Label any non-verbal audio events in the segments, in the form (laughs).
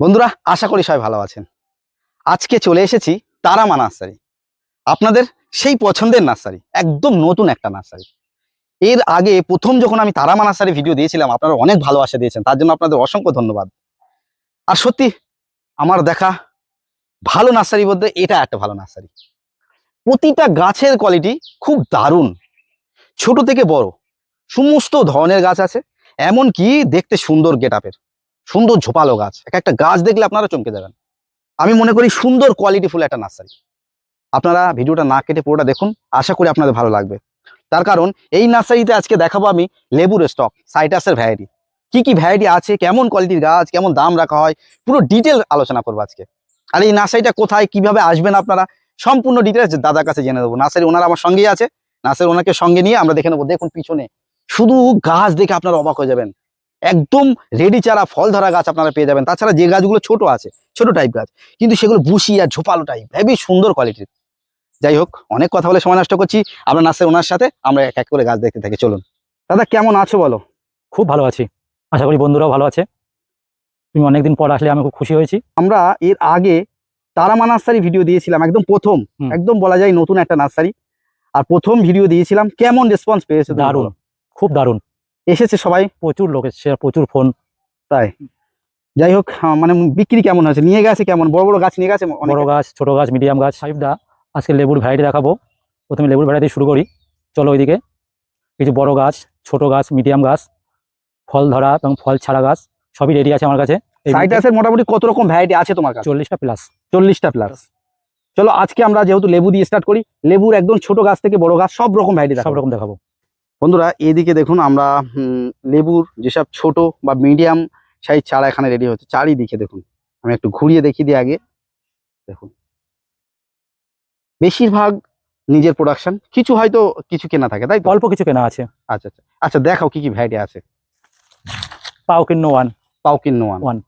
বন্ধুরা, আশা করি সবাই ভালো আছেন। আজকে চলে এসেছি তারামা নার্সারি। আপনাদের সেই পছন্দের নার্সারি, একদম নতুন একটা নার্সারি। এর আগে প্রথম যখন আমি তারামা নার্সারি ভিডিও দিয়েছিলাম, আপনারা অনেক ভালোবাসা দিয়েছেন, তার জন্য আপনাদের অসংখ্য ধন্যবাদ। আর সত্যি, আমার দেখা ভালো নার্সারি বলতে এটা একটা ভালো নার্সারি। প্রতিটা গাছের কোয়ালিটি খুব দারুণ। ছোট থেকে বড়। সমস্ত ধরনের গাছ আছে এমন কি দেখতে সুন্দর গেট সুন্দর ঝোপালো গাছ। এক একটা গাছ দেখলে আপনারা চমকে যাবেন। আমি মনে করি সুন্দর কোয়ালিটিফুল একটা নার্সারি আপনারা ভিডিওটা না কেটে পুরোটা দেখুন, আশা করি আপনাদের ভালো লাগবে। তার কারণ এই নার্সারিতে আজকে দেখাবো আমি লেবুর স্টক সাইটাসের ভ্যারাইটি কি কি ভ্যারাইটি আছে, কেমন কোয়ালিটির গাছ, কেমন দাম রাখা হয়, পুরো ডিটেল আলোচনা করব আজকে। আর এই নার্সারিটা কোথায়, কীভাবে আসবেন আপনারা, সম্পূর্ণ ডিটেলস দাদার কাছে জেনে দেবো। নার্সারি ওনারা আমার সঙ্গেই আছে। নার্সারি ওনাকে সঙ্গে নিয়ে আমরা দেখে নেব। দেখুন পিছনে, শুধু গাছ দেখে আপনারা অবাক হয়ে যাবেন। একদম রেডি চারা ফল ধরা গাছ আপনারা পেয়ে যাবেন। তাছাড়া যে গাছগুলো ছোট আছে ছোট টাইপ গাছ কিন্তু সেগুলো বুশি আর ঝোপালো টাইপ হেবি সুন্দর কোয়ালিটির যাই হোক অনেক কথা বলে সময় নষ্ট করছি। আমরা নার্সারি ওনার সাথে আমরা এক এক করে গাছ দেখতে থাকি চলুন। দাদা কেমন আছো বলো? খুব ভালো আছি। আশা করি বন্ধুরাও ভালো আছে। তুমি অনেকদিন পর আসলে আমি খুব খুশি হয়েছি। আমরা এর আগে তারামা নার্সারি ভিডিও দিয়েছিলাম একদম প্রথম। একদম বলা যায় নতুন একটা নার্সারি। আর প্রথম ভিডিও দিয়েছিলাম কেমন রেসপন্স পেয়েছে দারুণ। খুব দারুণ। এসেছে সবাই প্রচুর লোক এসছে প্রচুর ফোন তাই। যাই হোক মানে বিক্রি কেমন হয়েছে? নিয়ে গেছে কেমন? বড় বড় গাছ নিয়ে গেছে বড় গাছ ছোট গাছ মিডিয়াম গাছ সাহেবদা আজকে লেবুর ভ্যারাইটি দেখাবো। প্রথমে লেবুর ভ্যারাইটি শুরু করি। চলো ওইদিকে। কিছু বড় গাছ ছোট গাছ মিডিয়াম গাছ ফল ধরা এবং ফল ছাড়া গাছ সবই রেডি আছে আমার কাছে। মোটামুটি কত রকম ভ্যারাইটি আছে তোমার কাছে? চল্লিশটা প্লাস চল্লিশটা প্লাস চলো আজকে আমরা যেহেতু লেবু দিয়ে স্টার্ট করি লেবুর একদম ছোট গাছ থেকে বড় গাছ সব রকম ভ্যারাইটি সব রকম দেখাবো। বন্ধুরা এদিকে দেখুন আমরা লেবুর যেসব ছোট বা মিডিয়াম সাইজ চারা এখানে রেডি হচ্ছে। চারিদিকে দেখুন আমি একটু ঘুরিয়ে দেখিয়ে দিই আগে। দেখুন বেশিরভাগ নিজের প্রোডাকশন কিছু হয়তো কিছু কেনা থাকে তাই তো? অল্প কিছু কেনা আছে। আচ্ছা আচ্ছা আচ্ছা দেখাও কি কি ভ্যারাইটি আছে। পাও কিন্ন ওয়ান। পাউকিন ওয়ান। ওয়ান।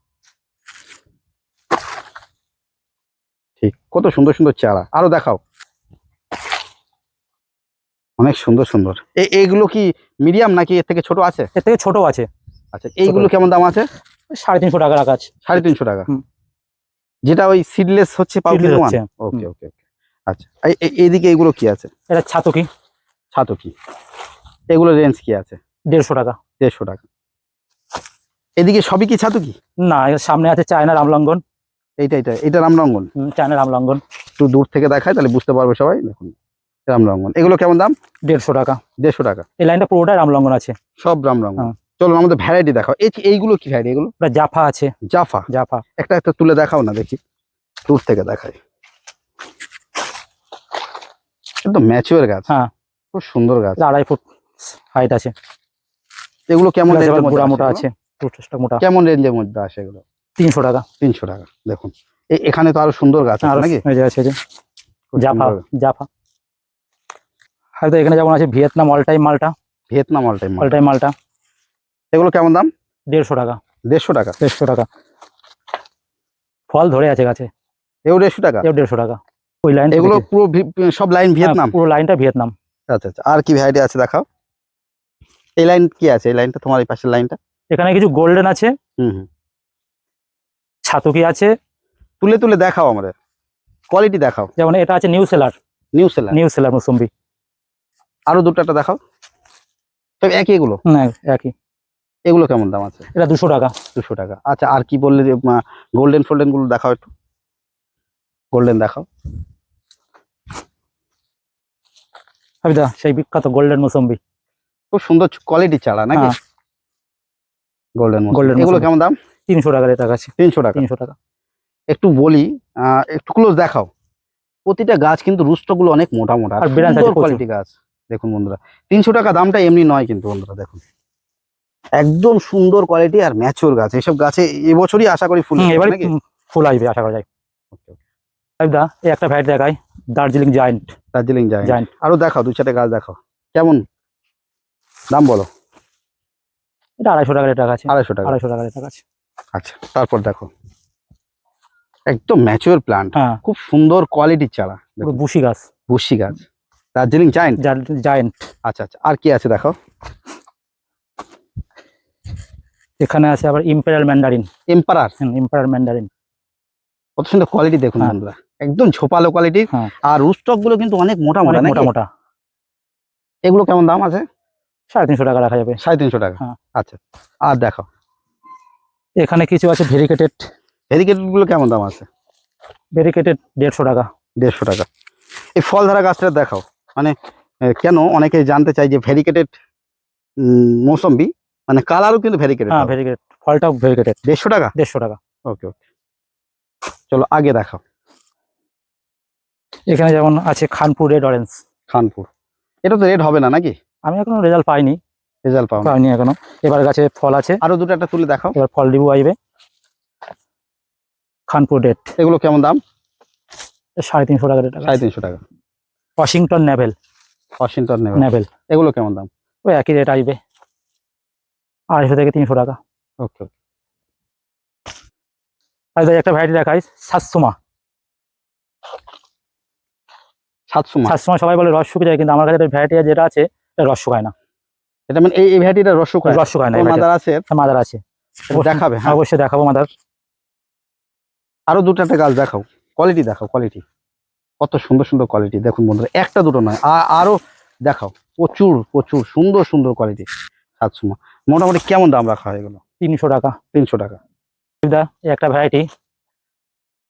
ঠিক কত সুন্দর সুন্দর চারা। আরও দেখাও। অনেক সুন্দর সুন্দর। এইগুলো কি মিডিয়াম নাকি এর থেকে ছোট আছে? এর থেকে ছোট আছে। আচ্ছা এইগুলো কেমন দাম আছে? সাড়ে তিনশো টাকা রাখা আছে। সাড়ে তিনশো টাকা। যেটা ওই সিডলেস হচ্ছে ওকে ওকে ওকে আচ্ছা এই- এই- এইদিকে এগুলো কি আছে? এটা ছাতকি। ছাতো কি এগুলো রেঞ্জ কি আছে? দেড়শো টাকা। দেড়শো টাকা। এদিকে সবই কি ছাতু কি না এর সামনে আছে চায়না রামলঙ্গন। এইটা এটা এটা রামরঙ্গন হুম, চায়না রামলঙ্গন। একটু দূর থেকে দেখায় তাহলে বুঝতে পারবে সবাই। দেখুন। রামরঙ্গন এগুলো কেমন দাম? দেড়শো টাকা। দেড়শো টাকা। এই লাইনটা পুরোটাই রামলঙ্গন আছে। সব রামরঙ্গন হ্যাঁ। চলো আমাদের ভ্যারাইটি দেখাও। এই এইগুলো কি ভ্যারাইটি এগুলো? জাফা আছে। জাফা? জাফা। একটা একটা তুলে দেখাও না দেখি। দূর থেকে দেখাই। একদম ম্যাচিওর গাছ। হ্যাঁ। খুব সুন্দর গাছ। আড়াই ফুট হাইট আছে। এগুলো কেমন মোটা আছে। মোটা। কেমন রেঞ্জের মধ্যে আসে এগুলো? তিনশো টাকা। তিনশো টাকা। দেখুন। এখানে তো আরও সুন্দর গাছ আছে আর নাকি? খুব জাফা। হয়তো এখানে যেমন আছে ভিয়েতনাম অল টাইম মালটা। Vietnam all time all time মালটা। এগুলো কেমন দাম? দেড়শো টাকা। দেড়শো টাকা? দেড়শো টাকা। ফল ধরে আছে গাছে। এও দেড়শো টাকা? এও দেড়শো টাকা। ওই লাইন এগুলো পুরো সব লাইন ভিয়েতনাম? পুরো লাইনটা ভিয়েতনাম। আচ্ছা আচ্ছা। আর কি ভ্যারাইটি আছে দেখাও? এই লাইন কি আছে? এই লাইনটা তোমার এই পাশের লাইনটা এখানে কিছু গোল্ডেন আছে। হুম হুম। ছাতুকি আছে? তুলে তুলে দেখাও আমাদের। কোয়ালিটি দেখাও। যেমন এটা আছে new seller new seller new seller মুসম্বি আরও দুটো একটা দেখাও। তবে একই এগুলো? না একই। এগুলো কেমন দাম আছে? এটা দুশো টাকা। দুশো টাকা। আচ্ছা আর কি বললে যে গোল্ডেন ফোল্ডেনগুলো দেখাও একটু। গোল্ডেন দেখাও। হাবিদা সেই বিখ্যাত গোল্ডেন মোসম্বি। খুব সুন্দর কোয়ালিটি চারা নাকি? গোল্ডেন গোল্ডেন এগুলো কেমন দাম? তিনশো টাকার এটা গাছ তিনশো টাকা। তিনশো টাকা। একটু বলি একটু ক্লোজ দেখাও। প্রতিটা গাছ কিন্তু রুস্টগুলো অনেক মোটা মোটা আর কোয়ালিটি গাছ। দেখুন বন্ধুরা তিনশো টাকা দামটা এমনি নয় কিন্তু বন্ধুরা দেখুন। একদম সুন্দর কোয়ালিটি আর ম্যাচুর গাছ এসব গাছে এবছরই আশা করি ফুল এবারে? ফুল আসবে আশা করা যায়। Okay. এই একটা ভ্যারাইটি দেখাই দার্জিলিং জায়েন্ট। দার্জিলিং জায়েন্ট। আরও দেখাও দু চারটে গাছ দেখাও। কেমন? দাম বলো। এটা আড়াইশো টাকার এটা আছে। আড়াইশো টাকা। আড়াইশো টাকার এটা আছে আচ্ছা তারপর দেখো। একদম ম্যাচিওর প্লান্ট খুব সুন্দর কোয়ালিটির চারা। বুশি গাছ। বুশি গাছ। দার্জিলিং জাইন্ট জায়েন্ট আচ্ছা আচ্ছা। আর কি আছে দেখো? এখানে আছে আবার imperial mandarin emperor imperial mandarin কত সুন্দর কোয়ালিটি দেখুন হ্যাঁ। বন্ধুরা। একদম ঝোপালো কোয়ালিটির হ্যাঁ। আর রুস্টকগুলো কিন্তু অনেক মোটা মোটা মোটা মোটা। এগুলো কেমন দাম আছে? সাড়ে তিনশো টাকা রাখা যাবে। সাড়ে তিনশো টাকা। হ্যাঁ। আচ্ছা। আর দেখো। এখানে কিছু আছে ভেরিকেটেড ভেরিকেটগুলো কেমন দাম আছে? ভেরিকেটেড দেড়শো টাকা। দেড়শো টাকা। এই ফল ধরা গাছটা দেখাও। মানে কেন অনেকে জানতে চাই যে ভেরিকেটেড মৌসম্বি মানে কালারও কিন্তু ভেরিকেটেড হ্যাঁ ভেরিকেটেড ফলটাও ভেরিকেটেড। দেড়শো টাকা? দেড়শো টাকা। ওকে ওকে। চলো আগে দেখাও। এখানে যেমন আছে খানপুর রেড অরেঞ্জ। খানপুর। এটা তো রেড হবে না নাকি? আমি এখনও রেজাল্ট পাইনি। রেজাল্ট পাও। পাইনি এখনও। এবার গাছে ফল আছে। আরও দুটো একটা তুলে দেখাও। এবার ফল দিব আইবে। খানপুর রেড। এগুলো কেমন দাম? সাড়ে তিনশো টাকা সাড়ে তিনশো টাকা। ওয়াশিংটন নেভেল ওয়াশিংটন নেবে নেভেল এগুলো কেমন দাম? ওই একই রেট আসবে। আড়াইশো থেকে তিনশো টাকা। ওকে আর একটা ভ্যারাইটি দেখাই সাতসোমা সাতশো মাস সাতসোমা সবাই বলে রস শুকিয়ে যায় কিন্তু আমার কাছে ভ্যারাইটি যেটা আছে এটা রস শুকায় না। এটা মানে এই ভ্যারাইটিটা রস শুকায়? রস শুকায় না মাদার আছে? মাদার আছে। এটা দেখাবে হ্যাঁ? অবশ্যই দেখাবো মাদার আরও দুটো একটা গাছ দেখাও। কোয়ালিটি দেখাও কোয়ালিটি কত সুন্দর সুন্দর কোয়ালিটি দেখুন বন্ধুরা একটা দুটো নয় আরও দেখাও প্রচুর প্রচুর সুন্দর সুন্দর কোয়ালিটি সাতশো মা- মোটামুটি কেমন দাম রাখা হয় এগুলো? তিনশো টাকা। তিনশো টাকা। এই একটা ভ্যারাইটি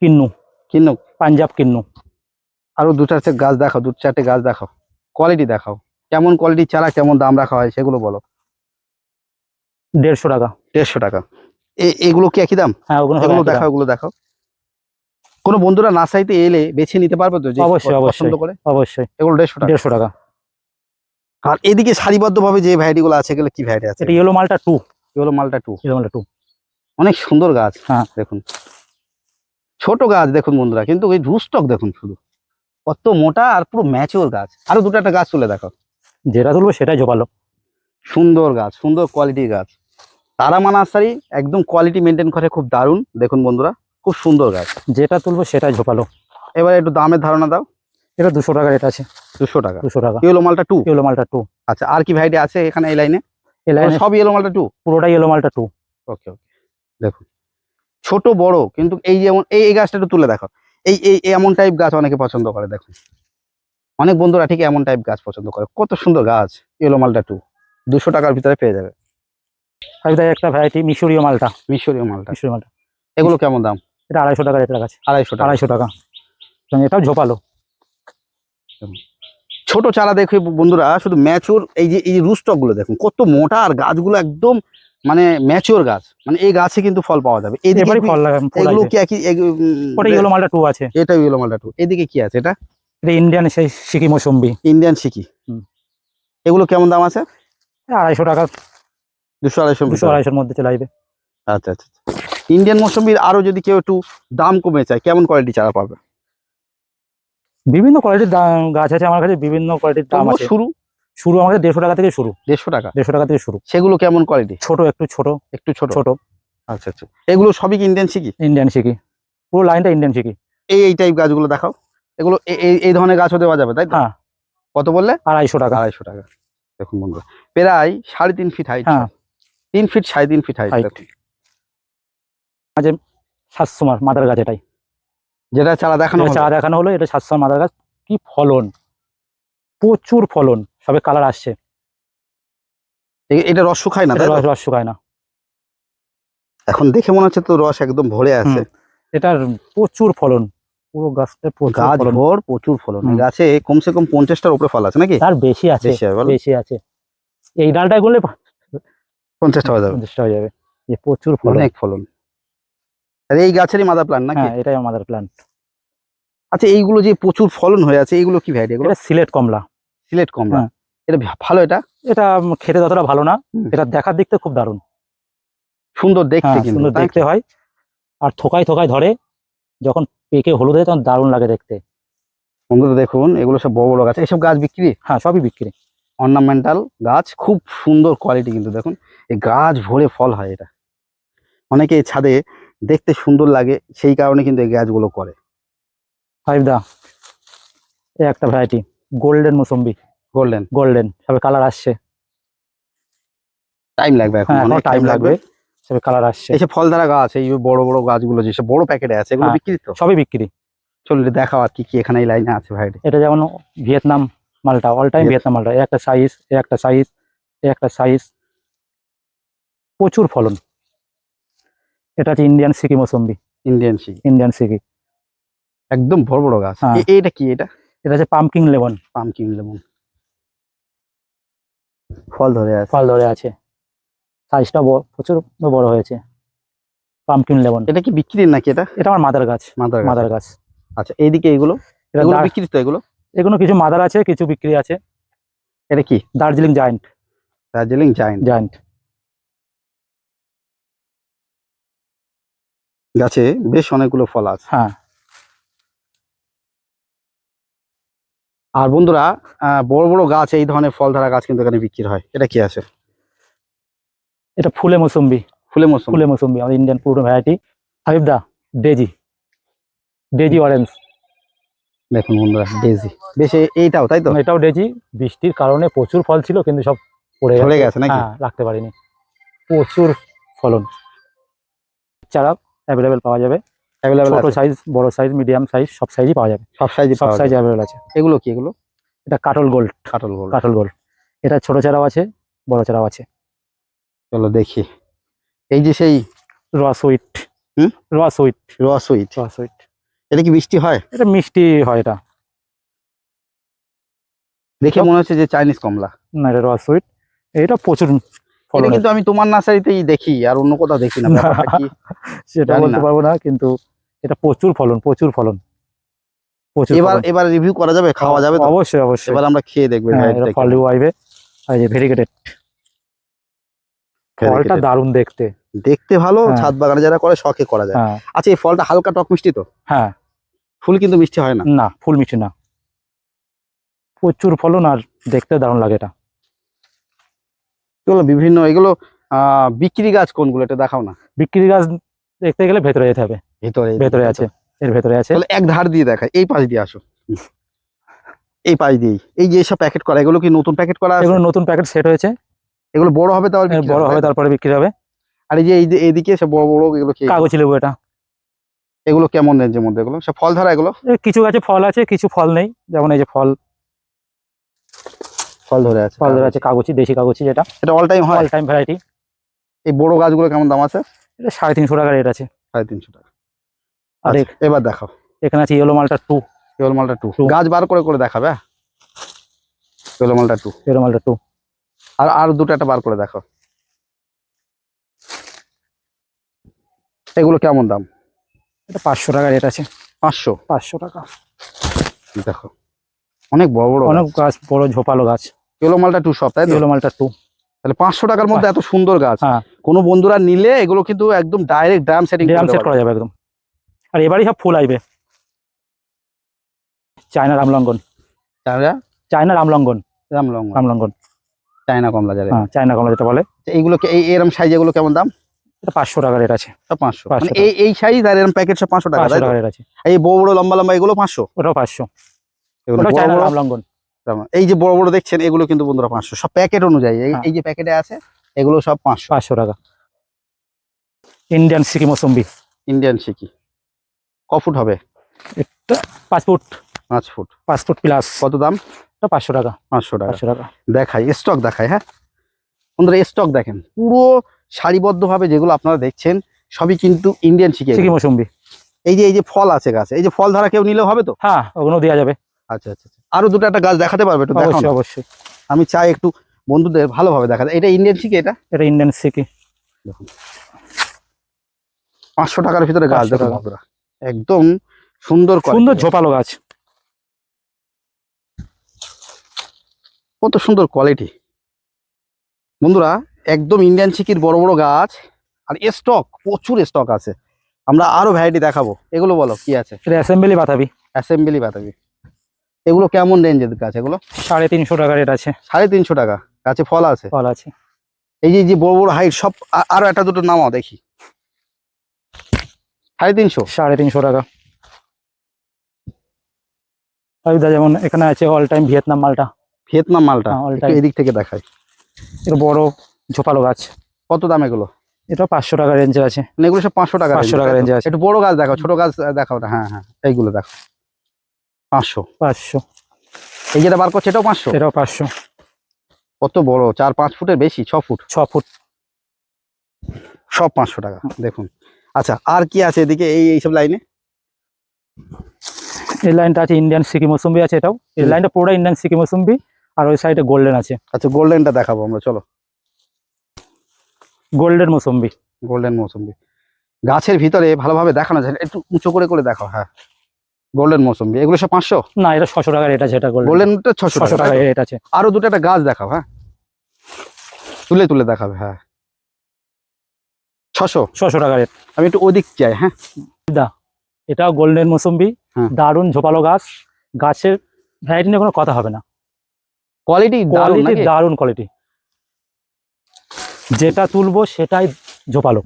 কিন্নু। কিনো পাঞ্জাব কিন্নু। আরও দু চারটে গাছ দেখাও দু চারটে গাছ দেখাও। কোয়ালিটি দেখাও। কেমন কোয়ালিটি চারা কেমন দাম রাখা হয় সেগুলো বলো। দেড়শো টাকা। দেড়শো টাকা। এ- এগুলো কি একই দাম? হ্যাঁ ওগুলো দেখাও এগুলো দেখাও। কোনো বন্ধুরা নার্সারিতে এলে বেছে নিতে পারবে তো অবশ্যই, পছন্দ অবশ্যই। করে? অবশ্যই। এগুলো দেড়শো টাকা। দেড়শো টাকা। আর এদিকে সারিবদ্ধ ভাবে যে ভ্যারাইটি গুলো আছে এগুলো কি ভ্যারাইটি আছে? এটা ইয়েলো মালটা টু এগুলো মালটা টু ইয়েলো মালটা টু অনেক সুন্দর গাছ। হ্যাঁ। দেখুন। ছোট গাছ দেখুন বন্ধুরা কিন্তু ওই রুস্টক দেখুন শুধু। কত মোটা আর পুরো ম্যাচিওর গাছ। আরও দুটো একটা গাছ তুলে দেখো যেটা তুলবো সেটাই জোপালো। সুন্দর গাছ সুন্দর কোয়ালিটির গাছ। তারামা নার্সারি একদম কোয়ালিটি মেনটেন করে খুব দারুণ। দেখুন বন্ধুরা। খুব সুন্দর গাছ। যেটা তুলবো সেটাই ঝোপালো। এবার একটু দামের ধারণা দাও। এটা দুশো টাকা রেট আছে। দুশো টাকা। দুশো টাকা। ইয়েলো মালটা টু ইয়েলো মালটা টু আচ্ছা আর কি ভ্যারাইটি আছে এখানে এই লাইনে এই লাইনে সব ইয়েলো মালটা টু পুরোটাই ইয়েলো মালটা টু ওকে ওকে দেখুন ছোট বড় কিন্তু এই যেমন এই এই গাছটা একটু তুলে দেখো। এই এই এই এমন টাইপ গাছ অনেকে পছন্দ করে দেখুন অনেক বন্ধুরা ঠিক এমন টাইপ গাছ পছন্দ করে। কত সুন্দর গাছ ইয়েলো মালটা টু দুশো টাকার ভিতরে পেয়ে যাবে। একটা ভ্যারাইটি মিশরীয় মালটা মিশরীয় মালটা মিশরীয় মালটা এগুলো কেমন দাম? এটা আড়াইশো টাকা রেট আছে আড়াইশো আড়াইশো টাকা। এটাও ঝোপালো। ছোট চারা দেখে বন্ধুরা শুধু ম্যাচুর এই যে এই রুস্টকগুলো দেখুন কত মোটা আর গাছগুলো একদম মানে ম্যাচিওর গাছ। মানে এই গাছে কিন্তু ফল পাওয়া যাবে। এইদিকে এবারই কি- ফল এগুলো কি একই ওটা ইয়েলো মালটা টু আছে। এটা ইয়েলো মালটা টু এদিকে কি আছে এটা? এটা ইন্ডিয়ান সেই সিকি মৌসুম্বি। ইন্ডিয়ান সিকি। এগুলো কেমন দাম আছে? আড়াইশো টাকা। দুশো আড়াইশো দুশো আড়াইশোর মধ্যে চলে আসবে। আচ্ছা আচ্ছা। ইন্ডিয়ান মৌসুমির আরও যদি কেউ একটু দাম কমে চায় কেমন কোয়ালিটি চারা পাবে? বিভিন্ন কোয়ালিটির গাছ আছে আমার কাছে বিভিন্ন কোয়ালিটির দাম আছে। শুরু? শুরু আমাদের দেড়শো টাকা থেকে শুরু। দেড়শো টাকা? দেড়শো টাকা থেকে শুরু। সেগুলো কেমন কোয়ালিটি ছোট একটু ছোট। একটু ছোট? ছোট। আচ্ছা আচ্ছা। এগুলো সবই কি ইন্ডিয়ান সিকি ইন্ডিয়ান সিকি পুরো লাইনটা ইন্ডিয়ান সিকি এই এই টাইপ গাছগুলো দেখাও। এগুলো এই এই ধরনের গাছও দেওয়া যাবে তাই হ্যাঁ। কত বললে? আড়াইশো টাকা। আড়াইশো টাকা। দেখুন বন্ধুরা প্রায় সাড়ে তিন ফিট হাইট হ্যাঁ। তিন ফিট সাড়ে তিন ফিট হাইট Height। দেখুন সাতশো মার মাদার গাছ এটাই। যেটা চারা দেখানো এটা হলো। চা দেখানো হলো এটা সাতশো মাদার গাছ। কি ফলন? প্রচুর ফলন সবে কালার আসছে। এটা রস শুকায় না? রস রস শুকায় না। এখন দেখে মনে হচ্ছে তো রস একদম ভরে আছে। এটার প্রচুর ফলন পুরো গাছটা প্রচুর গাছ ভর প্রচুর ফলন। গাছে কমসে কম পঞ্চাশটার উপরে ফল আছে নাকি? তার বেশি আছে বেশি আছে। এই ডালটাই করলে পঞ্চাশটা হয়ে যাবে। পঞ্চাশটা হয়ে যাবে। প্রচুর ফলন। অনেক ফলন। এই গাছেরই মাদার প্লান্ট নাকি? হ্যাঁ এটাই আমাদের প্ল্যান আচ্ছা এইগুলো যে প্রচুর ফলন হয়ে আছে এইগুলো কি ভ্যারাইটি এগুলো সিলেট কমলা। সিলেট কমলা। হ্যাঁ। এটা ভালো এটা? এটা খেতে ততটা ভালো না। এটা দেখার দিক থেকে খুব দারুণ। সুন্দর দেখতে হ্যাঁ সুন্দর দেখতে হয়। আর থোকায় থোকায় ধরে যখন পেকে হলুদ হয় তখন দারুণ লাগে দেখতে। বন্ধুরা দেখুন এগুলো সব বড় বড় গাছ। এসব গাছ বিক্রি? হ্যাঁ সবই বিক্রি। অর্নামেন্টাল গাছ খুব সুন্দর কোয়ালিটি কিন্তু দেখুন। এই গাছ ভরে ফল হয় এটা। অনেকে ছাদে দেখতে সুন্দর লাগে সেই কারণে কিন্তু এই গাছগুলো করে। ফাইভ দা এই একটা ভ্যারাইটি গোল্ডেন মুসম্বি। গোল্ডেন গোল্ডেন সবে কালার আসছে। টাইম লাগবে এখন হ্যাঁ অনেক টাইম লাগবে। তবে কালার আসছে। এই যে ফল ধারা গাছ এই যে বড় বড় গাছগুলো যেসব বড় প্যাকেটে আছে এগুলো হ্যাঁ। বিক্রি তো? সবই বিক্রি। চলুন একটু দেখাও আর কি কি এখানে এই লাইনে আছে ভাইটি এটা যেমন ভিয়েতনাম মালটা অল টাইম. ভিয়েতনাম মালটা একটা সাইজ একটা সাইজ একটা সাইজ প্রচুর ফলন। এটা হচ্ছে ইন্ডিয়ান সিকি মৌসম্বি। ইন্ডিয়ান শি ইন্ডিয়ান সিকি। একদম বড় বড় গাছ। হ্যাঁ। এটা কি এটা? এটা হচ্ছে পাম্পকিং লেমন পামকিন লেমন ফল ধরে আছে। ফল ধরে আছে। সাইজটা প্রচুর বড় হয়েছে। পাম্পকিন লেমন এটা কি বিক্রির নাকি এটা? এটা আমার মাদার গাছ। মাদার গাছ। মাদার গাছ। আচ্ছা এইদিকে এগুলো? এগুলো বিক্রি তো এগুলো? এগুলো কিছু মাদার আছে কিছু বিক্রি আছে। এটা কি? Darjeeling giant Darjeeling giant giant গাছে বেশ অনেকগুলো ফল আছে। হ্যাঁ। আর বন্ধুরা বড় বড় গাছ এই ধরনের ফল ধরা গাছ কিন্তু এখানে বিক্রি হয়। এটা কি আছে? এটা ফুলে মৌসুম্বি। ফুলে মৌসুম ফুলে মৌসুম্বি আমাদের ইন্ডিয়ান পুরো ভ্যারাইটি হাবিবদা ডেজি। ডেজি অরেঞ্জ দেখুন বন্ধুরা ডেজি। বেশ এইটাও তাই তো? এটাও ডেজি। বৃষ্টির কারণে প্রচুর ফল ছিল কিন্তু সব পড়ে গেছে নাকি? হ্যাঁ রাখতে পারিনি। প্রচুর ফলন। চারা অ্যাভেলেবেল পাওয়া যাবে। অ্যাভেলেবেল ছোট সাইজ বড় সাইজ মিডিয়াম সাইজ সব সাইজই পাওয়া যাবে। সব সাইজে সব সাইজ অ্যাভেলেবেল আছে। এগুলো কি এগুলো? এটা কাটল গোল্ড কাটল গোল্ড কাটল গোল্ড এটা ছোট চারাও আছে বড় চারাও আছে। চলো দেখি। এই যে সেই র সুইট হুম? র সুইট র সুইট র সুইট এটা কি মিষ্টি হয়? এটা মিষ্টি হয় এটা। দেখে মনে হচ্ছে যে চাইনিজ কমলা। না এটা র সুইট এটা প্রচুর ফলন কিন্তু আমি তোমার নার্সারিতেই দেখি আর অন্য কোথাও দেখি না (laughs) সেটা বলতে পারব না কিন্তু এটা প্রচুর ফলন প্রচুর ফলন। এবার এবার রিভিউ করা যাবে খাওয়া যাবে অবশ্যই অবশ্যই। এবার আমরা খেয়ে দেখব হ্যাঁ ফল। আইবে। আর যে ভেরিগেটেড। ফলটা। দারুণ দেখতে। দেখতে ভালো হ্যাঁ। ছাদ বাগানে যারা করে শখে করা যায়। হ্যাঁ। আচ্ছা এই ফলটা হালকা টক মিষ্টি তো? হ্যাঁ। ফুল কিন্তু মিষ্টি হয় না? না ফুল মিষ্টি না। প্রচুর ফলন আর দেখতে দারুণ লাগে এটা। এগুলো বিভিন্ন এগুলো আহ বিক্রি গাছ কোনগুলো এটা দেখাও না? বিক্রি গাছ দেখতে গেলে ভেতরে যেতে হবে। ভেতরে ভেতরে আছে এর ভেতরে আছে। এক ধার দিয়ে দেখায় এই পাশ দিয়ে আসো। এই পাশ দিয়ে এই যে সব প্যাকেট করা এগুলো কি নতুন প্যাকেট করা এগুলো নতুন প্যাকেট সেট হয়েছে। এগুলো বড় হবে তাহলে বড় হবে তারপরে বিক্রি হবে। আর এই যে এই এইদিকে সব বড় বড় এগুলো কি? কাগজ লেবু এটা। এগুলো কেমন রেঞ্জের মধ্যে এগুলো? সব ফল ধরা এগুলো? কিছু গাছে ফল আছে কিছু ফল নেই। যেমন এই যে ফল ফল ধরে আছে ফল ধরে আছে কাগজি দেশি কাগজি যেটা। এটা অল টাইম হয় অল টাইম ভ্যারাইটি এই বড় গাছগুলো কেমন দাম আছে? এটা সাড়ে তিনশো টাকা রেট আছে। সাড়ে তিনশো টাকা। আর আচ্ছা, এবার দেখাও। এখানে আছে ইয়েলো মালটা টু কেবল মালটা টু. গাছ বার করে করে দেখাবে? কেবল মালটা টু ইয়েলো মালটা টু আর আর দুটো একটা বার করে দেখো এগুলো কেমন দাম? এটা পাঁচশো টাকা রেট আছে। পাঁচশো? পাঁচশো টাকা। দেখো অনেক বড় বড় অনেক গাছ বড় ঝোপালো গাছ। কেলো মালটা টু সব তাই ইয়েলো মালটা টু তাহলে পাঁচশো টাকার মধ্যে এত সুন্দর গাছ। হ্যাঁ। কোনো বন্ধুরা নিলে এগুলো কিন্তু একদম direct drum setting drum set করা যাবে। একদম। আর এবারই সব ফুল আইবে চায়না রামলঙ্গন। চায়না? রামলঙ্গন। রামলঙ্গন। চায়না কমলা যারা হ্যাঁ চায়না কমলা যেটা বলে। এইগুলো এই এরম সাইজ এগুলো কেমন দাম? এটা পাঁচশো টাকা রেট আছে। পাঁচশো। 500 মানে এই এই সাইজ আর এরম প্যাকেট সব পাঁচশো টাকা রেট আছে। এই বড় বড় লম্বা লম্বা এগুলো পাঁচশো? ওটাও পাঁচশো। এগুলো চায়না রামলঙ্গন। রাম- এই যে বড় বড় দেখছেন এগুলো কিন্তু বন্ধুরা পাঁচশো। সব প্যাকেট অনুযায়ী এই হ্যাঁ। যে প্যাকেটে আছে এগুলো সব পাঁচশো। পাঁচশো টাকা। ইন্ডিয়ান সিকি মৌসুম্বি। ইন্ডিয়ান সিকি। ক ফুট হবে? এটা পাঁচ ফুট। পাঁচ ফুট। পাঁচ ফুট প্লাস কত দাম? পাঁচশো টাকা। পাঁচশো টাকা। পাঁচশো টাকা। দেখাই স্টক দেখাই হ্যাঁ? বন্ধুরা স্টক দেখেন পুরো সারিবদ্ধভাবে যেগুলো আপনারা দেখছেন সবই কিন্তু ইন্ডিয়ান শিখে সিকি মৌসুম্বি। এই যে এই যে ফল আছে গাছে এই যে ফল ধারা কেউ নিলেও হবে তো? হ্যাঁ ওগুলো দেওয়া যাবে। আচ্ছা আচ্ছা আচ্ছা। আরও দুটো একটা গাছ দেখাতে পারবে একটু অবশ্যই অবশ্যই। আমি চাই একটু বন্ধুদের ভালোভাবে দেখাতে। এটা ইন্ডিয়ান শিখে এটা? এটা ইন্ডিয়ান সিকি। পাঁচশো টাকার ভিতরে গাছ 500 দেখো বন্ধুরা। একদম সুন্দর সুন্দর ঝোপালো গাছ। কত সুন্দর কোয়ালিটি বন্ধুরা একদম ইন্ডিয়ান চিকির বড় বড় গাছ আর স্টক প্রচুর স্টক আছে। আমরা আরও ভ্যারাইটি দেখাবো। এগুলো বলো কি আছে? অ্যাসেম্বলি বাতাবি। অ্যাসেম্বলি বাতাবি। এগুলো কেমন রেঞ্জের গাছ এগুলো? সাড়ে তিনশো টাকা রেট আছে। সাড়ে তিনশো টাকা। গাছে ফল আছে? ফল আছে। এই যে যে বড় বড় হাইট সব আরও একটা দুটো নামাও দেখি। সাড়ে তিনশো? সাড়ে তিনশো টাকা। যেমন এখানে আছে অল টাইম ভিয়েতনাম মালটা। ভিয়েতনাম মালটা? হ্যাঁ, এদিক থেকে দেখাই। এটা বড় ঝোপালো গাছ। কত দাম এগুলো? এটা পাঁচশো টাকা রেঞ্জে আছে। মানে এগুলো সব পাঁচশো টাকা 500 টাকা range আছে। একটু বড় গাছ দেখাও ছোট গাছ দেখাও হ্যাঁ হ্যাঁ এইগুলো দেখো পাঁচশো। পাঁচশো। এই যেটা বার করছে এটাও পাঁচশো? এটাও পাঁচশো। কত বড়? চার পাঁচ ফুটের বেশি? ছ ফুট? ছ ফুট। সব পাঁচশো টাকা দেখুন। আচ্ছা আর কি আছে এদিকে এই এইসব লাইনে? এই লাইনটা আছে ইন্ডিয়ান সিকি মৌসুম্বি আছে এটাও। এই লাইনটা পুরোটা ইন্ডিয়ান সিকি মৌসুম্বি আর ওই সাইডে গোল্ডেন আছে। আচ্ছা গোল্ডেনটা দেখাবো আমরা চলো। গোল্ডেন মৌসুম্বি গোল্ডেন মৌসুম্বি গাছের ভিতরে ভালোভাবে দেখানো যায়। একটু উঁচু করে করে দেখাও হ্যাঁ। গোল্ডেন মৌসুম্বি এগুলো সব পাঁচশো? না এটা ছশো টাকা রেট আছে এটা গোল্ডেন গোল্ডেনটা ছশো ছশো টাকা রেট আছে। আরও দুটো একটা গাছ দেখাও হ্যাঁ? তুলে তুলে দেখাবে হ্যাঁ। ছশো? ছশো টাকা রেট আমি একটু ওদিক চাই হ্যাঁ? দা এটাও গোল্ডেন মৌসুম্বি হুম। দারুণ ঝোপালো গাছ। গাছের ভ্যারাইটি নিয়ে কোনো কথা হবে না। কোয়ালিটি কোয়ালিটি দারুণ কোয়ালিটি যেটা তুলবো সেটাই ঝোপালো।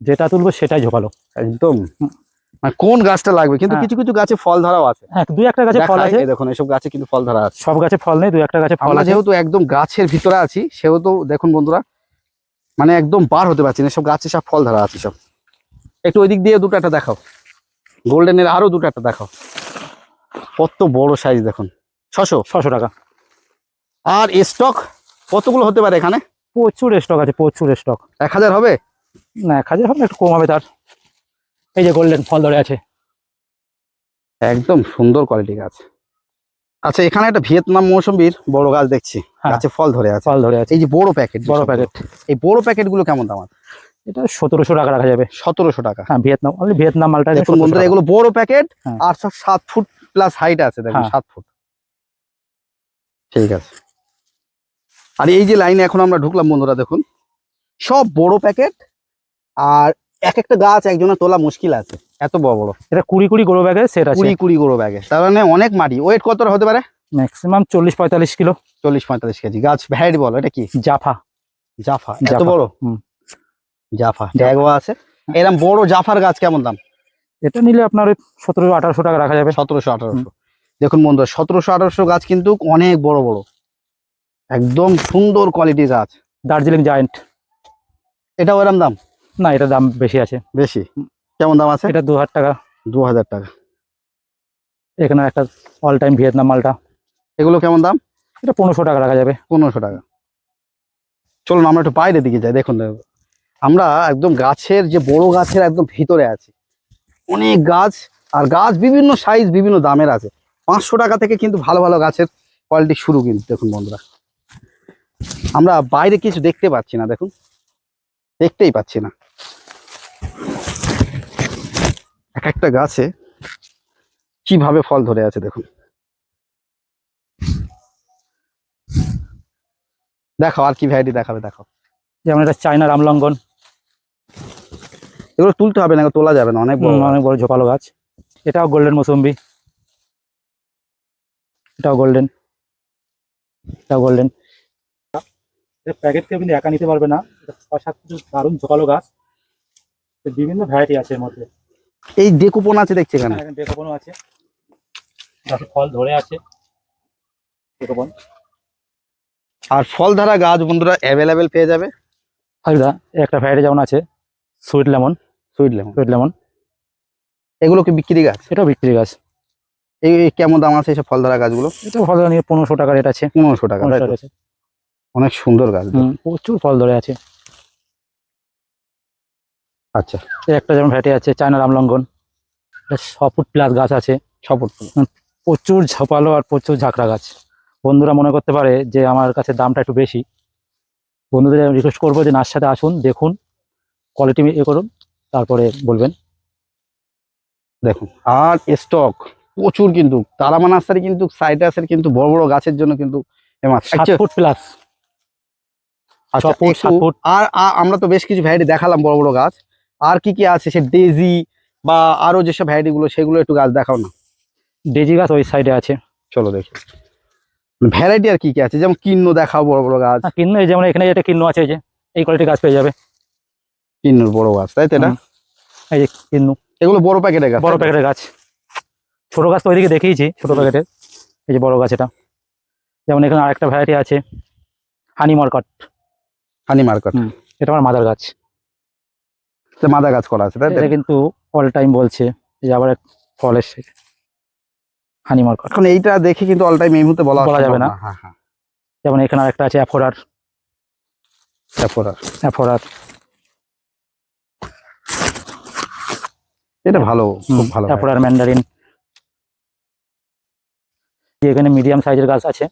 যেটা তুলবো সেটাই ঝোপালো। একদম। কোন গাছটা লাগবে? কিন্তু হ্যাঁ। কিছু কিছু গাছে ফল ধরাও আছে। হ্যাঁ দুই একটা গাছে ফল আছে। দেখুন এসব গাছে কিন্তু ফল ধরা আছে। সব গাছে ফল নেই দুই একটা গাছে ফল আছে। যেহেতু একদম গাছের ভিতরে আছি সেহেতু দেখুন বন্ধুরা মানে একদম বার হতে পারছি না সব গাছে সব ফল ধরা আছে সব। একটু ওই দিক দিয়ে দুটো একটা দেখাও। গোল্ডেনের আরও দুটো একটা দেখাও। কত বড় সাইজ দেখুন। ছশো? ছশো টাকা। আর স্টক কতগুলো হতে পারে এখানে? প্রচুর স্টক আছে প্রচুর স্টক এক হাজার হবে? না এক হাজার হবে না, একটু কম হবে তার। এই যে গোল্ডেন ফল ধরে আছে। একদম সুন্দর কোয়ালিটি গাছ। আচ্ছা এখানে একটা ভিয়েতনাম মৌসুম্বির বড় গাছ দেখছি। হ্যাঁ। গাছে ফল ধরে আছে। ফল ধরে আছে। এই যে বড় প্যাকেট বড় প্যাকেট এই বড় প্যাকেটগুলো কেমন দাম আছে? এটা সতেরোশো টাকা রাখা যাবে। সতেরোশো টাকা। হ্যাঁ ভিয়েতনাম। ভিয়েতনাম মালটা দেখুন বন্ধুরা এগুলো বড় প্যাকেট। আর সব সাত ফুট প্লাস হাইট আছে দেখুন হ্যাঁ। সাত ফুট। ঠিক আছে। আর এই যে লাইনে এখন আমরা ঢুকলাম বন্ধুরা দেখুন। সব বড় প্যাকেট আর এক একটা গাছ একজনের তোলা মুশকিল আছে। এত বড় বড়। এটা কুড়ি কুড়ি গরু ব্যাগে সেট আছে। কুড়ি কুড়ি গরো ব্যাগে তার মানে অনেক মাটি। ওয়েট কত হতে পারে? ম্যাক্সিমাম চল্লিশ পঁয়তাল্লিশ কিলো চল্লিশ পঁয়তাল্লিশ কেজি। গাছ ভ্যারাইটি বলো এটা কি? জাফা। জাফা। এত বড়? হুম। জাফা। ট্যাগও আছে। এরকম বড় জাফার গাছ কেমন দাম? এটা নিলে আপনার ওই সতেরো আঠারোশো টাকা রাখা যাবে। সতেরোশো আঠারোশো। দেখুন বন্ধুরা সতেরোশো আঠারোশো গাছ কিন্তু অনেক বড় বড়। একদম সুন্দর কোয়ালিটির গাছ। দার্জিলিং জায়েন্ট এটাও এরম দাম? না এটা দাম বেশি আছে। বেশি? কেমন দাম আছে? এটা দু হাজার টাকা। দু হাজার টাকা। এখানে একটা অল টাইম ভিয়েতনাম মালটা। এগুলো কেমন দাম? এটা পনেরোশো টাকা রাখা যাবে। পনেরোশো টাকা। চলুন আমরা একটু বাইরের দিকে যাই। দেখুন দেখুন। আমরা একদম গাছের যে বড় গাছের একদম ভিতরে আছি। অনেক গাছ আর গাছ বিভিন্ন সাইজ বিভিন্ন দামের আছে। পাঁচশো টাকা থেকে কিন্তু ভালো ভালো গাছের কোয়ালিটি শুরু কিন্তু দেখুন বন্ধুরা। আমরা বাইরে কিছু দেখতে পাচ্ছি না দেখুন। দেখতেই পাচ্ছি না। এক একটা গাছে কীভাবে ফল ধরে আছে দেখুন। দেখাও আর কি ভ্যারাইটি দেখাবে দেখাও। যেমন এটা চায়না রামলঙ্গন। এগুলো তুলতে হবে না তোলা যাবে না অনেক বড় অনেক বড় ঝোপালো গাছ। এটাও গোল্ডেন মৌসুম্বি। এটাও গোল্ডেন এটাও গোল্ডেন প্যাকেট কেউ কিন্তু একা নিতে পারবে না। এটা ছয় সাত কিছু দারুণ ঝোপালো গাছ। বিভিন্ন ভ্যারাইটি আছে এর মধ্যে। এই ডেকুপন আছে দেখছি এখানে। এখানে ডেকোপনও আছে। গাছে ফল ধরে আছে ডেকোপন। আর ফল ধারা গাছ বন্ধুরা অ্যাভেলেবেল পেয়ে যাবে। আচ্ছা একটা ভ্যারাইটি যেমন আছে sweet lemon sweet lemon sweet lemon এগুলো কি বিক্রি গাছ? এটাও বিক্রি গাছ। এই কেমন দাম আছে এইসব ফল ধারা গাছগুলো? এটা ফল ধরা নিয়ে পনেরোশো টাকা রেট আছে। পনেরোশো টাকা তাই তো? 1500 আছে। অনেক সুন্দর গাছ। প্রচুর ফল ধরে আছে। আচ্ছা। এই একটা যেমন ভ্যারাইটি আছে চায়না রামলঙ্গন ফুট প্লাস গাছ আছে। ফুট প্রচুর ঝাপালো আর প্রচুর ঝাঁকড়া গাছ। বন্ধুরা মনে করতে পারে যে আমার কাছে দামটা একটু বেশি। বন্ধুদের আমি রিকোয়েস্ট করব যে নার সাথে আসুন দেখুন কোয়ালিটি ইয়ে করুন তারপরে বলবেন। দেখুন আর স্টক প্রচুর কিন্তু। তারামা নার্সারি কিন্তু সাইটাসের কিন্তু বড় বড় গাছের জন্য কিন্তু সাত ফুট প্লাস আচ্ছা। আর আমরা তো বেশ কিছু ভ্যারাইটি দেখালাম বড় বড় গাছ। আর কি কি আছে? সে ডেজি বা আরও যেসব ভ্যারাইটি গুলো সেগুলো একটু গাছ দেখাও না। ডেজি গাছ ওই সাইডে আছে। চলো দেখি। ভ্যারাইটি আর কি কি আছে? যেমন কিন্ন দেখাও বড় বড় গাছ। কিন্ন এই যেমন এখানে যেটা কিন্ন আছে এই যে এই কোয়ালিটির গাছ পেয়ে যাবে। কিন্নুর বড় গাছ তাই তো এটা? হুম। এই যে কিন্নু। এগুলো বড় প্যাকেটের গাছ বড় প্যাকেটের গাছ। ছোট গাছ তো ওইদিকে দেখিয়েছি ছোট প্যাকেটের এই যে বড় গাছ এটা। যেমন এখানে আরেকটা ভ্যারাইটি আছে হানি মার্কাট হানি মার্কেট এটা আমার মাদার গাছ। মাদা গাছ করা আছে তাই এটা কিন্তু অল টাইম বলছে যে আবার ফল এসছে। হানি মার্কার এখন এইটা দেখে কিন্তু অল টাইম এই মুহূর্তে বলা বলা যাবে না। হ্যাঁ হ্যাঁ। যেমন এখানে আরেকটা আছে অ্যাফোরার অ্যাফোরার অ্যাফোরার এটা ভালো খুব ভালো। অ্যাফোরার ম্যান্ডারিন এখানে মিডিয়াম সাইজের গাছ আছে।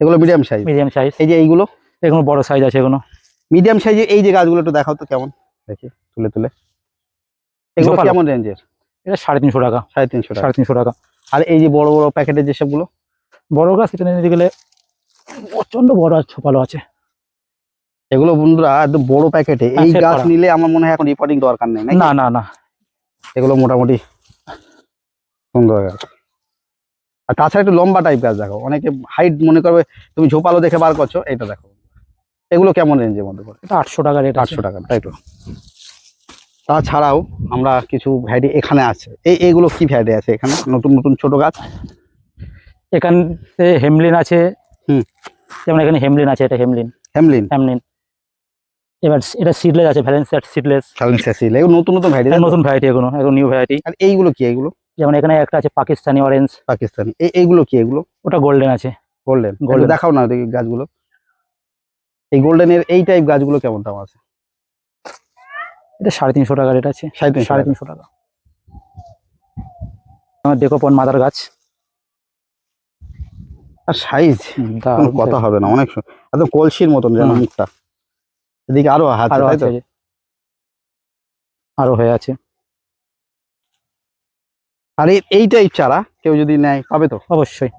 এগুলো মিডিয়াম সাইজ মিডিয়াম সাইজ এই যে এইগুলো? এগুলো বড় সাইজ আছে এগুলো মিডিয়াম সাইজে এই যে গাছগুলো একটু দেখাও তো কেমন? দেখি তুলে তুলে। এগুলো কেমন রেঞ্জের? এটা সাড়ে তিনশো টাকা। সাড়ে তিনশো টাকা। সাড়ে তিনশো টাকা। আর এই যে বড় বড় প্যাকেটের যেসবগুলো বড় গাছ এটা নিতে গেলে প্রচণ্ড বড় আর ছোপালো আছে। এগুলো বন্ধুরা একদম বড় প্যাকেটে। এই গাছ নিলে আমার মনে হয় এখন রিপোর্টিং দরকার নেই না না না। এগুলো মোটামুটি সুন্দর গাছ। আর তাছাড়া একটু লম্বা টাইপ গাছ দেখো অনেকে হাইট মনে করবে তুমি ঝোপালো দেখে বার করছ এটা দেখো এগুলো কেমন রেঞ্জের মধ্যে পড়ে? এটা আটশো টাকা রেট আটশো টাকা তাই তো? তাছাড়াও আমরা কিছু ভ্যারাইটি এখানে আছে। এই এইগুলো কি ভ্যারাইটি আছে এখানে? নতুন নতুন ছোট গাছ? এখানে হেমলিন আছে। হুম। যেমন এখানে হেমলিন আছে এটা হেমলিন। হেমলিন? হেমলিন। এবার এটা সিডলেস আছে ভ্যালেন্সিয়ার সিডলেস স্যাসিল এগুলো নতুন নতুন ভ্যারাইটি নতুন ভ্যারাইটি এগুলো এগুলো নিউ ভ্যারাইটি আর এইগুলো কি এগুলো যেমন এখানে একটা আছে পাকিস্তানি অরেঞ্জ পাকিস্তানি এই এইগুলো কি এগুলো ওটা গোল্ডেন আছে। গোল্ডেন গোল্ডেন দেখাও না দেখি গাছগুলো। এই গোল্ডেনের এই টাইপ গাছগুলো কেমন দাম আছে? এটা সাড়ে তিনশো টাকা রেট আছে। সাড়ে তিনশো টাকা। আমার দেখোপন মাদার গাছ। আর সাইজ কথা হবে না অনেক একদম কলসির মতন যেন। মুখটা। এদিকে আরও আরও আছে। আরও হয়ে আছে। আর এই- টাইপ চারা কেউ যদি নেয় পাবে তো? অবশ্যই।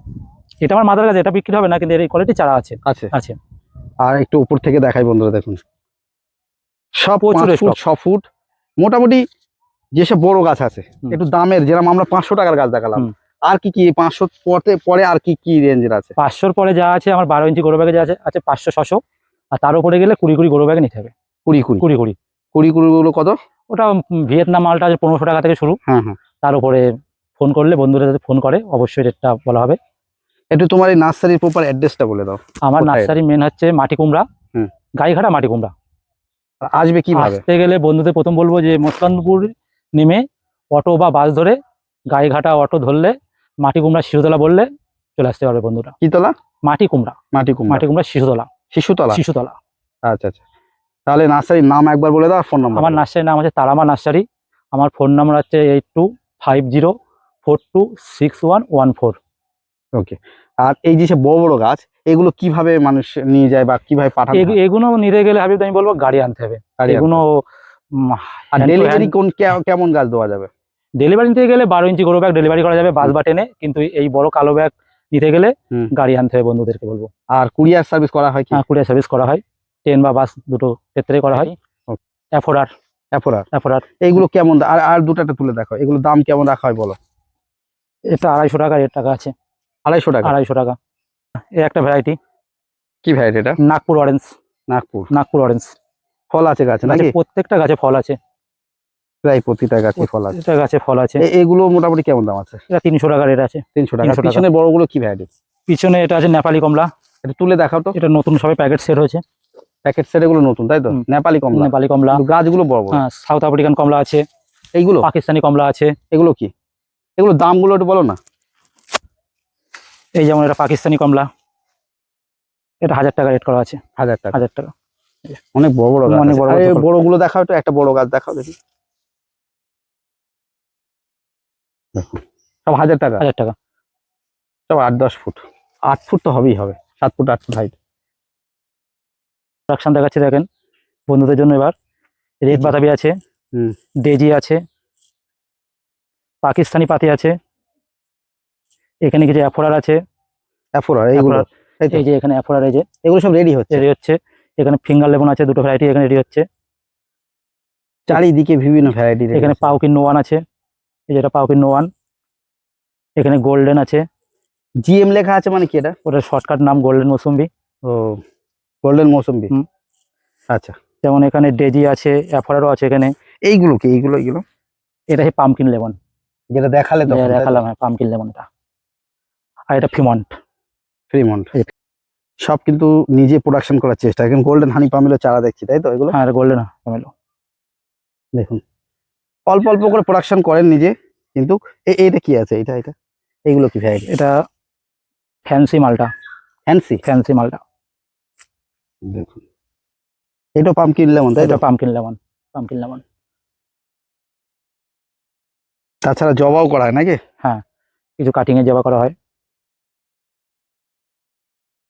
এটা আমার মাদার গাছ এটা বিক্রি হবে না কিন্তু এর কোয়ালিটি চারা আছে। আছে। আছে। আর একটু উপর থেকে দেখাই বন্ধুরা দেখুন। সব ফুট ছ ফুট মোটামুটি যেসব বড় গাছ আছে একটু দামের যেরকম আমরা পাঁচশো টাকার গাছ দেখালাম। আর কি কি পাঁচশো পরে পরে আর কি কি রেঞ্জের আছে? পাঁচশোর পরে যা আছে আমার বারো ইঞ্চি গরু ব্যাগে যা আছে আছে পাঁচশো ছশো। আর তার উপরে গেলে কুড়ি কুড়ি গরু ব্যাগে নিতে হবে। কুড়ি কুড়ি। কুড়ি কুড়ি। কুড়ি কুড়ি গুলো কত? ওটা ভিয়েতনাম মালটা আছে পনেরোশো টাকা থেকে শুরু। হ্যাঁ হ্যাঁ। তার উপরে ফোন করলে বন্ধুরা যাতে ফোন করে অবশ্যই রেটটা বলা হবে। একটু তোমার এই নার্সারির প্রপার অ্যাড্রেসটা বলে দাও। আমার? নার্সারি মেন হচ্ছে মাটি কুমড়া হুম। গাইঘাটা মাটি কুমড়া। আসবে কীভাবে? আসতে গেলে বন্ধুদের প্রথম বলব যে মসকানপুর নেমে অটো বা বাস ধরে গাইঘাটা অটো ধরলে মাটি কুমড়া শিশুতলা বললে চলে আসতে পারবে বন্ধুরা। কি তলা? মাটি কুমড়া। মাটি কুমড়া। মাটি কুমড়া শিশুতলা। শিশুতলা? শিশুতলা। আচ্ছা আচ্ছা। তাহলে নার্সারির নাম একবার বলে দাও ফোন নাম্বার আমার নার্সারির নাম হচ্ছে তারামা নার্সারি। আমার ফোন নাম্বার হচ্ছে eight two five zero four two six one one four okay আর এই যে বড় বড় গাছ এগুলো কীভাবে মানুষ নিয়ে যায় বা কীভাবে পাঠানো হয়? এগুলো নিতে গেলে হাবিব আমি বলব গাড়ি আনতে হবে। এগুলো আর ডেলিভারি কোন কেমন গাছ দেওয়া যাবে? ডেলিভারি নিতে গেলে বারো ইঞ্চি গরু ব্যাগ ডেলিভারি করা যাবে বাস বা ট্রেনে কিন্তু এই বড় কালো ব্যাগ নিতে গেলে গাড়ি আনতে হবে বন্ধুদেরকে বলব। আর কুরিয়ার সার্ভিস করা হয় কি? কুরিয়ার সার্ভিস করা হয়। ট্রেন বা বাস দুটো ক্ষেত্রে করা হয়। Okay. অ্যাফোর্ডার অ্যাফোরার অ্যাফোর্ডার এইগুলো কেমন আর আর দুটো একটা তুলে দেখো এগুলো দাম কেমন রাখা হয় বলো? এটা আড়াইশো টাকা রেট টাকা আছে। আড়াইশো টাকা। আড়াইশো টাকা। একটা ভ্যারাইটি কি ভ্যারাইটি এটা? নাগপুর অরেঞ্জ নাগপুর। নাগপুর অরেঞ্জ ফল আছে গাছে নাকি? প্রত্যেকটা গাছে ফল আছে। প্রায় প্রতিটা গাছে ফল আছে। গাছে ফল আছে। এগুলো মোটামুটি কেমন দাম আছে? এটা তিনশো টাকা রেট আছে। তিনশো টাকা। 300 টাকা। পিছনে বড়গুলো কি ভ্যারাইটি পিছনে এটা আছে নেপালি কমলা। এটা তুলে দেখাও তো। এটা নতুন সবে প্যাকেট সেট হয়েছে। প্যাকেট সেট এগুলো নতুন তাই তো? নেপালি কমলা। নেপালি কমলা। গাছগুলো বড় বড়। হ্যাঁ সাউথ আফ্রিকান কমলা আছে। এইগুলো? পাকিস্তানি কমলা আছে। এগুলো কি? এগুলো দামগুলো একটু বলো না। এই যেমন এটা পাকিস্তানি কমলা এটা হাজার টাকা রেট করা আছে। হাজার টাকা। হাজার টাকা। অনেক বড় বড় অনেক আছে। বড় বড় বড়গুলো দেখাও তো একটা বড় গাছ দেখাও দেখি। দেখো, সব হাজার টাকা? হাজার টাকা। সব আট দশ ফুট। আট ফুট তো হবেই হবে। সাত ফুট আট ফুট হাইট প্রোডাকশন দেখাচ্ছে দেখেন। বন্ধুদের জন্য এবার। রেড বাতাবি আছে। হুম। ডেজি আছে। পাকিস্তানি পাতি আছে। এখানে কিছু অ্যাফোরার আছে। অ্যাফোরা এইগুলো। অ্যাফোরার এই যে এখানে অ্যাফোরার এই যে। এগুলো সব রেডি হচ্ছে। রেডি হচ্ছে। এখানে ফিঙ্গার লেমন আছে দুটো ভ্যারাইটি এখানে রেডি হচ্ছে। চারিদিকে বিভিন্ন ভ্যারাইটি এখানে পাউকিন নো ওয়ান আছে। এই যেটা পাউকিন নো ওয়ান এখানে গোল্ডেন আছে। জিএম লেখা আছে মানে কি এটা? ওটা শর্টকাট নাম গোল্ডেন মৌসুম্বি ও গোল্ডেন মৌসুম্বি আচ্ছা। যেমন এখানে ডেজি আছে অ্যাফোরারও আছে এখানে। এইগুলো কি? এইগুলো এইগুলো? এটা হচ্ছে পামকিন লেমন যেটা দেখালে দেখালাম হ্যাঁ পামকিন লেমন এটা আর এটা ফিমন্ট ফ্রিমন্ট সব কিন্তু নিজে প্রোডাকশন করার চেষ্টা। এখন গোল্ডেন হানি পামিলো চারা দেখছি তাই তো এগুলো? হ্যাঁ গোল্ডেন টমেটো দেখুন। অল্প অল্প করে প্রোডাকশন করেন নিজে কিন্তু এ- এটা কি আছে? এটা এটা এইগুলো কি ভ্যারাইটি এটা ফ্যান্সি মালটা ফ্যান্সি ফ্যান্সি মালটা দেখুন। এটা পাম্পকিন লেমন তাই এটা পামকিন লেমন পামকিন লেমন তাছাড়া জবাও করা হয় নাকি? হ্যাঁ কিছু কাটিং এর জবা করা হয়।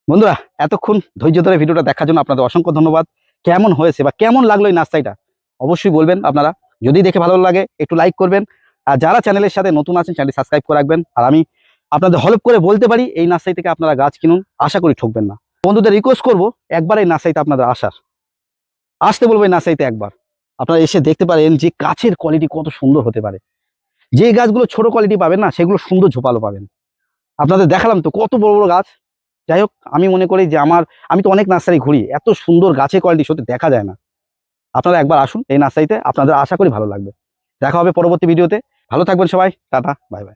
বন্ধুরা, এতক্ষণ ধৈর্য ধরে ভিডিওটা দেখার জন্য আপনাদের অসংখ্য ধন্যবাদ। কেমন হয়েছে বা কেমন লাগল এই নাস্তাইটা অবশ্যই বলবেন আপনারা। যদি দেখে ভালো লাগে, একটু লাইক করবেন। আর যারা চ্যানেলের সাথে নতুন আছেন চ্যানেলটি সাবস্ক্রাইব করে রাখবেন। আর আমি আপনাদের হলপ করে বলতে পারি, এই নার্সারি থেকে আপনারা গাছ কিনুন। আশা করি ঠকবেন না। বন্ধুদের রিকোয়েস্ট করব, একবার এই নার্সারিতে আপনাদের আসার। আসতে বলব এই নার্সারিতে একবার। আপনারা এসে দেখতে পারেন যে গাছের কোয়ালিটি কত সুন্দর হতে পারে। যে গাছগুলো ছোট কোয়ালিটি পাবেন না, সেগুলো সুন্দর ঝোপালো পাবেন। আপনাদের দেখালাম তো কত বড় বড় গাছ। যাই হোক, আমি মনে করি যে আমার, আমি তো অনেক নার্সারি ঘুরি, এত সুন্দর গাছের কোয়ালিটি সত্যি দেখা যায় না। আপনারা একবার আসুন এই নার্সারিতে, আপনাদের আশা করি ভালো লাগবে। দেখা হবে পরবর্তী ভিডিওতে ভালো থাকবেন সবাই, টাটা বাই বাই